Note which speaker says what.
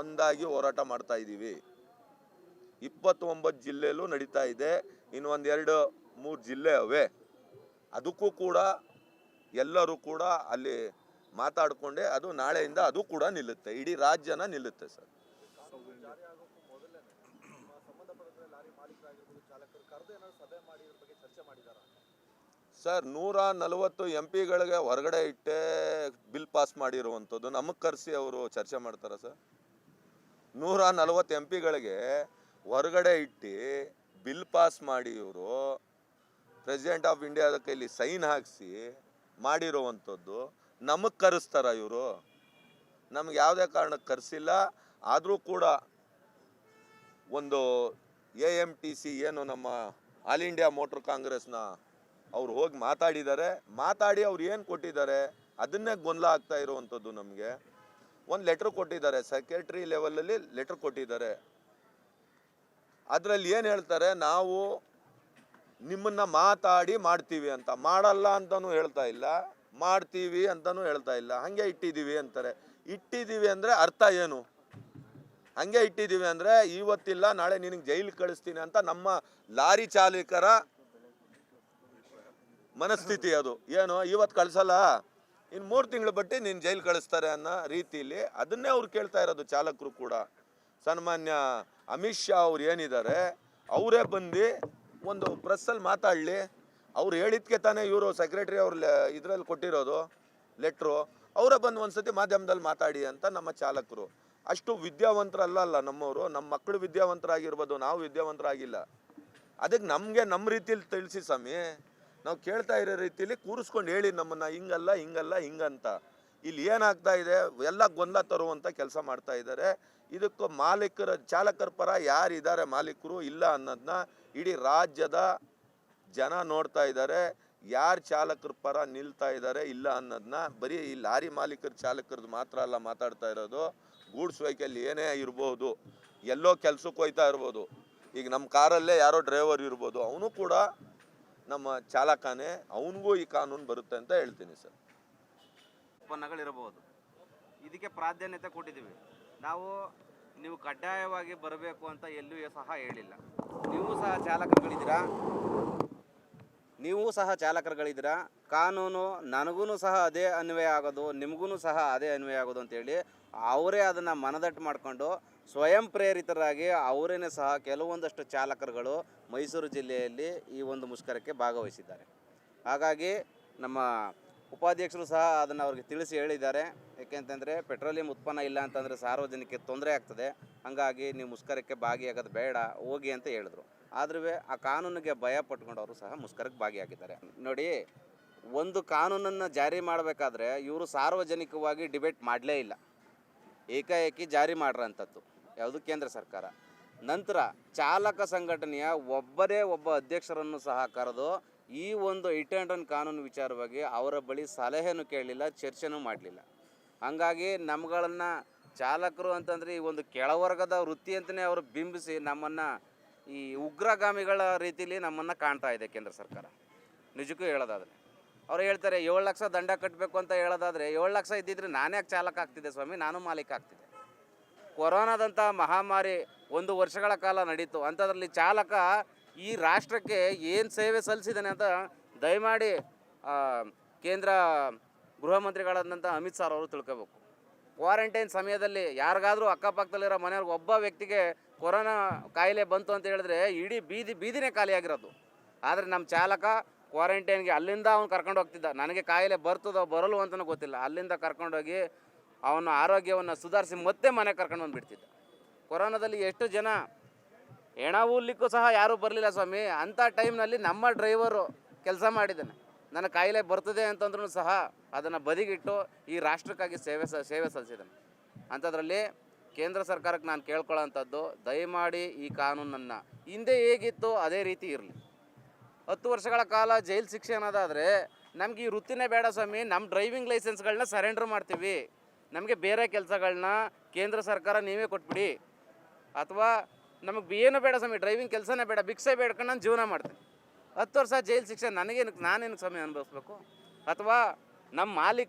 Speaker 1: ಒಂದಾಗಿ ಹೋರಾಟ ಮಾಡ್ತಾ ಇದ್ದೀವಿ ಇಪ್ಪತ್ತೊಂಬತ್ತು ಜಿಲ್ಲೆಯಲ್ಲೂ ನಡೀತಾ ಇದೆ. ಇನ್ನು ಒಂದೆರಡು ಮೂರು ಜಿಲ್ಲೆ ಅವೆ. ಅದಕ್ಕೂ ಕೂಡ ಎಲ್ಲರೂ ಕೂಡ ಅಲ್ಲಿ ಮಾತಾಡಿಕೊಂಡೆ ಅದು ನಾಳೆಯಿಂದ ಅದು ಕೂಡ ನಿಲ್ಲುತ್ತೆ. ಇಡೀ ರಾಜ್ಯನ ನಿಲ್ಲುತ್ತೆ ಸರ್. ಸರ್, ನೂರ ನಲವತ್ತು ಎಂ ಪಿಗಳಿಗೆ ಹೊರಗಡೆ ಇಟ್ಟೆ ಬಿಲ್ ಪಾಸ್ ಮಾಡಿರುವಂಥದ್ದು. ನಮಗೆ ಕರೆಸಿ ಅವರು ಚರ್ಚೆ ಮಾಡ್ತಾರಾ ಸರ್? ನೂರ ನಲವತ್ತು ಎಂ ಪಿಗಳಿಗೆ ಹೊರಗಡೆ ಇಟ್ಟು ಬಿಲ್ ಪಾಸ್ ಮಾಡಿ ಇವರು ಪ್ರೆಸಿಡೆಂಟ್ ಆಫ್ ಇಂಡಿಯಾದ ಕೈಲಿ ಸೈನ್ ಹಾಕಿಸಿ ಮಾಡಿರೋವಂಥದ್ದು ನಮಗೆ ಕರೆಸ್ತಾರ ಇವರು. ನಮ್ಗೆ ಯಾವುದೇ ಕಾರಣಕ್ಕೆ ಕರೆಸಿಲ್ಲ, ಆದರೂ ಕೂಡ ಒಂದು ಎ ಎಂ ಟಿ ಸಿ ಏನು ನಮ್ಮ ಆಲ್ ಇಂಡಿಯಾ ಮೋಟ್ರ್ ಕಾಂಗ್ರೆಸ್ನ ಅವ್ರು ಹೋಗಿ ಮಾತಾಡಿದ್ದಾರೆ. ಮಾತಾಡಿ ಅವ್ರು ಏನು ಕೊಟ್ಟಿದ್ದಾರೆ, ಅದನ್ನೇ ಗೊಂದಲ ಆಗ್ತಾ ಇರುವಂಥದ್ದು ನಮಗೆ. ಒಂದು ಲೆಟ್ರ್ ಕೊಟ್ಟಿದ್ದಾರೆ. ಸೆಕ್ರೆಟ್ರಿ ಲೆವೆಲಲ್ಲಿ ಲೆಟ್ರ್ ಕೊಟ್ಟಿದ್ದಾರೆ. ಅದರಲ್ಲಿ ಏನು ಹೇಳ್ತಾರೆ? ನಾವು ನಿಮ್ಮನ್ನ ಮಾತಾಡಿ ಮಾಡ್ತೀವಿ ಅಂತ. ಮಾಡಲ್ಲ ಅಂತಲೂ ಹೇಳ್ತಾ ಇಲ್ಲ. ಮಾಡ್ತೀವಿ ಅಂತಲೂ ಹೇಳ್ತಾ ಇಲ್ಲ. ಹಾಗೆ ಇಟ್ಟಿದ್ದೀವಿ ಅಂತಾರೆ. ಇಟ್ಟಿದ್ದೀವಿ ಅಂದರೆ ಅರ್ಥ ಏನು? ಹಂಗೆ ಇಟ್ಟಿದ್ದೀವಿ ಅಂದರೆ ಇವತ್ತಿಲ್ಲ, ನಾಳೆ ನಿನಗೆ ಜೈಲಿಗೆ ಕಳಿಸ್ತೀನಿ ಅಂತ ನಮ್ಮ ಲಾರಿ ಚಾಲಕರ ಮನಸ್ಥಿತಿ ಅದು. ಏನು? ಇವತ್ತು ಕಳಿಸಲ್ಲ? ಇನ್ನು ಮೂರು ತಿಂಗಳು ಬಟ್ಟಿ ನೀನು ಜೈಲು ಕಳಿಸ್ತಾರೆ ಅನ್ನೋ ರೀತಿಯಲ್ಲಿ ಅದನ್ನೇ ಅವ್ರು ಕೇಳ್ತಾ ಇರೋದು ಚಾಲಕರು ಕೂಡ. ಸನ್ಮಾನ್ಯ ಅಮಿತ್ ಶಾ ಅವ್ರು ಏನಿದ್ದಾರೆ ಅವರೇ ಬಂದು ಒಂದು ಪ್ರೆಸ್ಸಲ್ಲಿ ಮಾತಾಡಲಿ. ಅವ್ರು ಹೇಳಿದ್ಕೆ ತಾನೇ ಇವರು ಸೆಕ್ರೆಟ್ರಿ ಅವ್ರ ಇದರಲ್ಲಿ ಕೊಟ್ಟಿರೋದು ಲೆಟ್ರು ಅವರೇ ಬಂದು ಒಂದ್ಸತಿ ಮಾಧ್ಯಮದಲ್ಲಿ ಮಾತಾಡಿ ಅಂತ ನಮ್ಮ ಚಾಲಕರು. ಅಷ್ಟು ವಿದ್ಯಾವಂತರಲ್ಲ ನಮ್ಮವರು ನಮ್ಮ ಮಕ್ಕಳು ವಿದ್ಯಾವಂತರಾಗಿರ್ಬೋದು, ನಾವು ವಿದ್ಯಾವಂತರಾಗಿಲ್ಲ. ಅದಕ್ಕೆ ನಮಗೆ ನಮ್ಮ ರೀತಿಯಲ್ಲಿ ತಿಳಿಸಿ ಸ್ವಾಮಿ. ನಾವು ಕೇಳ್ತಾ ಇರೋ ರೀತಿಯಲ್ಲಿ ಕೂರಿಸ್ಕೊಂಡು ಹೇಳಿ ನಮ್ಮನ್ನ ಹಿಂಗಲ್ಲ ಹಿಂಗಲ್ಲ, ಹಿಂಗಂತ. ಇಲ್ಲಿ ಏನಾಗ್ತಾ ಇದೆ? ಎಲ್ಲ ಗೊಂದಲ ತರುವಂಥ ಕೆಲಸ ಮಾಡ್ತಾ ಇದ್ದಾರೆ. ಇದಕ್ಕೂ ಮಾಲೀಕರ, ಚಾಲಕರ ಪರ ಯಾರಿದ್ದಾರೆ ಮಾಲೀಕರು? ಇಲ್ಲ ಅನ್ನೋದನ್ನ ಇಡೀ ರಾಜ್ಯದ ಜನ ನೋಡ್ತಾ ಇದ್ದಾರೆ. ಯಾರು ಚಾಲಕರ ಪರ ನಿಲ್ತಾ ಇದ್ದಾರೆ, ಇಲ್ಲ ಅನ್ನೋದನ್ನ ಬರೀ ಈ ಲಾರಿ ಮಾಲೀಕರ, ಚಾಲಕರದ್ದು ಮಾತ್ರ ಅಲ್ಲ ಮಾತಾಡ್ತಾ ಇರೋದು. ಗೂಡ್ಸ್ ವೆಹಿಕಲ್ ಏನೇ ಇರ್ಬೋದು, ಎಲ್ಲೋ ಕೆಲ್ಸಕ್ಕೆ ಹೋಯ್ತಾ ಇರ್ಬೋದು. ಈಗ ನಮ್ಮ ಕಾರಲ್ಲೇ ಯಾರೋ ಡ್ರೈವರ್ ಇರ್ಬೋದು, ಅವನು ಕೂಡ ನಮ್ಮ ಚಾಲಕನೇ ಅವನಿಗೂ ಈ ಕಾನೂನು ಬರುತ್ತೆ ಅಂತ ಹೇಳ್ತೀನಿ ಸರ್.
Speaker 2: ಉತ್ಪನ್ನಗಳಿರಬಹುದು. ಇದಕ್ಕೆ ಪ್ರಾಧಾನ್ಯತೆ ಕೊಟ್ಟಿದ್ದೀವಿ. ನಾವು ನೀವು ಕಡ್ಡಾಯವಾಗಿ ಬರಬೇಕು ಅಂತ ಎಲ್ಲೂ ಸಹ ಹೇಳಿಲ್ಲ. ನೀವು ಸಹ ಚಾಲಕರುಗಳಿದ್ದೀರಾ? ನೀವು ಸಹ ಚಾಲಕರುಗಳಿದ್ದೀರಾ? ಕಾನೂನು ನನಗೂ ಸಹ ಅದೇ ಅನ್ವಯ ಆಗೋದು, ನಿಮಗೂ ಸಹ ಅದೇ ಅನ್ವಯ ಆಗೋದು ಅಂತೇಳಿ ಅವರೇ ಅದನ್ನು ಮನದಟ್ಟು ಮಾಡಿಕೊಂಡು ಸ್ವಯಂ ಪ್ರೇರಿತರಾಗಿ ಅವರೇನೇ ಸಹ ಕೆಲವೊಂದಷ್ಟು ಚಾಲಕರುಗಳು ಮೈಸೂರು ಜಿಲ್ಲೆಯಲ್ಲಿ ಈ ಒಂದು ಮುಷ್ಕರಕ್ಕೆ ಭಾಗವಹಿಸಿದ್ದಾರೆ. ಹಾಗಾಗಿ ನಮ್ಮ ಉಪಾಧ್ಯಕ್ಷರು ಸಹ ಅದನ್ನು ಅವ್ರಿಗೆ ತಿಳಿಸಿ ಹೇಳಿದ್ದಾರೆ. ಏಕೆಂತಂದರೆ ಪೆಟ್ರೋಲಿಯಂ ಉತ್ಪನ್ನ ಇಲ್ಲ ಅಂತಂದರೆ ಸಾರ್ವಜನಿಕರಿಗೆ ತೊಂದರೆ ಆಗ್ತದೆ. ಹಾಗಾಗಿ ನೀವು ಮುಷ್ಕರಕ್ಕೆ ಭಾಗಿಯಾಗೋದು ಬೇಡ, ಹೋಗಿ ಅಂತ ಹೇಳಿದ್ರು. ಆದ್ರೂ ಆ ಕಾನೂನಿಗೆ ಭಯ ಪಟ್ಕೊಂಡು ಅವರು ಸಹ ಮುಷ್ಕರಕ್ಕೆ ಭಾಗಿಯಾಗಿದ್ದಾರೆ. ನೋಡಿ, ಒಂದು ಕಾನೂನನ್ನು ಜಾರಿ ಮಾಡಬೇಕಾದ್ರೆ ಇವರು ಸಾರ್ವಜನಿಕವಾಗಿ ಡಿಬೇಟ್ ಮಾಡಲೇ ಇಲ್ಲ. ಏಕಾಏಕಿ ಜಾರಿ ಮಾಡ್ರಂಥದ್ದು ಯಾವುದು? ಕೇಂದ್ರ ಸರ್ಕಾರ. ನಂತರ ಚಾಲಕ ಸಂಘಟನೆಯ ಒಬ್ಬರೇ ಒಬ್ಬ ಅಧ್ಯಕ್ಷರನ್ನು ಸಹ ಕರೆದು ಈ ಒಂದು ಇಟ್ ಆ್ಯಂಡ್ ರನ್ ಕಾನೂನು ವಿಚಾರವಾಗಿ ಅವರ ಬಳಿ ಸಲಹೆಯನ್ನು ಕೇಳಲಿಲ್ಲ, ಚರ್ಚೆನೂ ಮಾಡಲಿಲ್ಲ. ಹಂಗಾಗಿ ನಮ್ಗಳನ್ನು ಚಾಲಕರು ಅಂತಂದರೆ ಈ ಒಂದು ಕೆಳವರ್ಗದ ವೃತ್ತಿ ಅಂತಲೇ ಅವರು ಬಿಂಬಿಸಿ ನಮ್ಮನ್ನು ಈ ಉಗ್ರಗಾಮಿಗಳ ರೀತಿಯಲ್ಲಿ ನಮ್ಮನ್ನು ಕಾಣ್ತಾ ಇದೆ ಕೇಂದ್ರ ಸರ್ಕಾರ. ನಿಜಕ್ಕೂ ಹೇಳೋದಾದರೆ. ಅವ್ರು ಹೇಳ್ತಾರೆ, ಏಳು ಲಕ್ಷ ದಂಡ ಕಟ್ಟಬೇಕು ಅಂತ ಹೇಳೋದಾದರೆ, ಏಳು ಲಕ್ಷ ಇದ್ದಿದ್ರೆ ನಾನೇ ಚಾಲಕ ಆಗ್ತಿದ್ದೆ ಸ್ವಾಮಿ, ನಾನು ಮಾಲೀಕ ಆಗ್ತಿದ್ದೆ. ಕೊರೋನಾದಂಥ ಮಹಾಮಾರಿ ಒಂದು ವರ್ಷಗಳ ಕಾಲ ನಡೀತು. ಅಂಥದ್ರಲ್ಲಿ ಚಾಲಕ ಈ ರಾಷ್ಟ್ರಕ್ಕೆ ಏನು ಸೇವೆ ಸಲ್ಲಿಸಿದ್ದಾನೆ ಅಂತ ದಯಮಾಡಿ ಕೇಂದ್ರ ಗೃಹ ಮಂತ್ರಿಗಳಾದಂಥ ಅಮಿತ್ ಶಾ ಅವರು ತಿಳ್ಕೋಬೇಕು. ಕ್ವಾರಂಟೈನ್ ಸಮಯದಲ್ಲಿ ಯಾರಿಗಾದರೂ ಅಕ್ಕಪಕ್ಕದಲ್ಲಿರೋ ಮನೆಯವ್ರಿಗೆ ಒಬ್ಬ ವ್ಯಕ್ತಿಗೆ ಕೊರೋನಾ ಕಾಯಿಲೆ ಬಂತು ಅಂತ ಹೇಳಿದ್ರೆ ಇಡೀ ಬೀದಿ, ಬೀದಿನೇ ಖಾಲಿಯಾಗಿರೋದು. ಆದರೆ ನಮ್ಮ ಚಾಲಕ ಕ್ವಾರಂಟೈನ್ಗೆ ಅಲ್ಲಿಂದ ಅವ್ನು ಕರ್ಕೊಂಡು ಹೋಗ್ತಿದ್ದ. ನನಗೆ ಕಾಯಿಲೆ ಬರ್ತದೋ ಬರಲು ಅಂತಲೂ ಗೊತ್ತಿಲ್ಲ. ಅಲ್ಲಿಂದ ಕರ್ಕೊಂಡೋಗಿ ಅವನ ಆರೋಗ್ಯವನ್ನು ಸುಧಾರಿಸಿ ಮತ್ತೆ ಮನೆ ಕರ್ಕೊಂಡು ಬಂದುಬಿಡ್ತಿದ್ದ. ಕೊರೋನಾದಲ್ಲಿ ಎಷ್ಟು ಜನ ಹೆಣ ಊರ್ಲಿಕ್ಕೂ ಸಹ ಯಾರೂ ಬರಲಿಲ್ಲ ಸ್ವಾಮಿ. ಅಂಥ ಟೈಮ್ನಲ್ಲಿ ನಮ್ಮ ಡ್ರೈವರು ಕೆಲಸ ಮಾಡಿದ್ದಾನೆ. ನನ್ನ ಕಾಯಿಲೆ ಬರ್ತದೆ ಅಂತಂದ್ರೂ ಸಹ ಅದನ್ನು ಬದಿಗಿಟ್ಟು ಈ ರಾಷ್ಟ್ರಕ್ಕಾಗಿ ಸೇವೆ ಸ, ಸೇವೆ ಸಲ್ಲಿಸಿದ್ದಾನೆ. ಅಂಥದ್ರಲ್ಲಿ ಕೇಂದ್ರ ಸರ್ಕಾರಕ್ಕೆ ನಾನು ಕೇಳ್ಕೊಳ್ಳೋಂಥದ್ದು ದಯಮಾಡಿ ಈ ಕಾನೂನನ್ನು ಹಿಂದೆ ಹೇಗಿತ್ತು ಅದೇ ರೀತಿ ಇರಲಿ. ಹತ್ತು ವರ್ಷಗಳ ಕಾಲ ಜೈಲು ಶಿಕ್ಷೆ ಅನ್ನೋದಾದರೆ ನಮಗೆ ಈ ವೃತ್ತಿನೇ ಬೇಡ ಸ್ವಾಮಿ. ನಮ್ಮ ಡ್ರೈವಿಂಗ್ ಲೈಸೆನ್ಸ್ಗಳನ್ನ ಸರೆಂಡರ್ ಮಾಡ್ತೀವಿ. ನಮಗೆ ಬೇರೆ ಕೆಲಸಗಳನ್ನ ಕೇಂದ್ರ ಸರ್ಕಾರ ನೀವೇ ಕೊಟ್ಬಿಡಿ. ಅಥವಾ ನಮಗೆ ಏನು ಬೇಡ ಸ್ವಾಮಿ, ಡ್ರೈವಿಂಗ್ ಕೆಲಸನೇ ಬೇಡ, ಭಿಕ್ಷೆ ಬೇಡ್ಕೊಂಡು ನಾನು ಜೀವನ ಮಾಡ್ತೀನಿ. ಹತ್ತು ವರ್ಷ ಜೈಲು ಶಿಕ್ಷೆ ನನಗೇನು ನಾನೇನು ಸ್ವಾಮಿ ಅನುಭವಿಸ್ಬೇಕು? ಅಥವಾ ನಮ್ಮ ಮಾಲೀಕ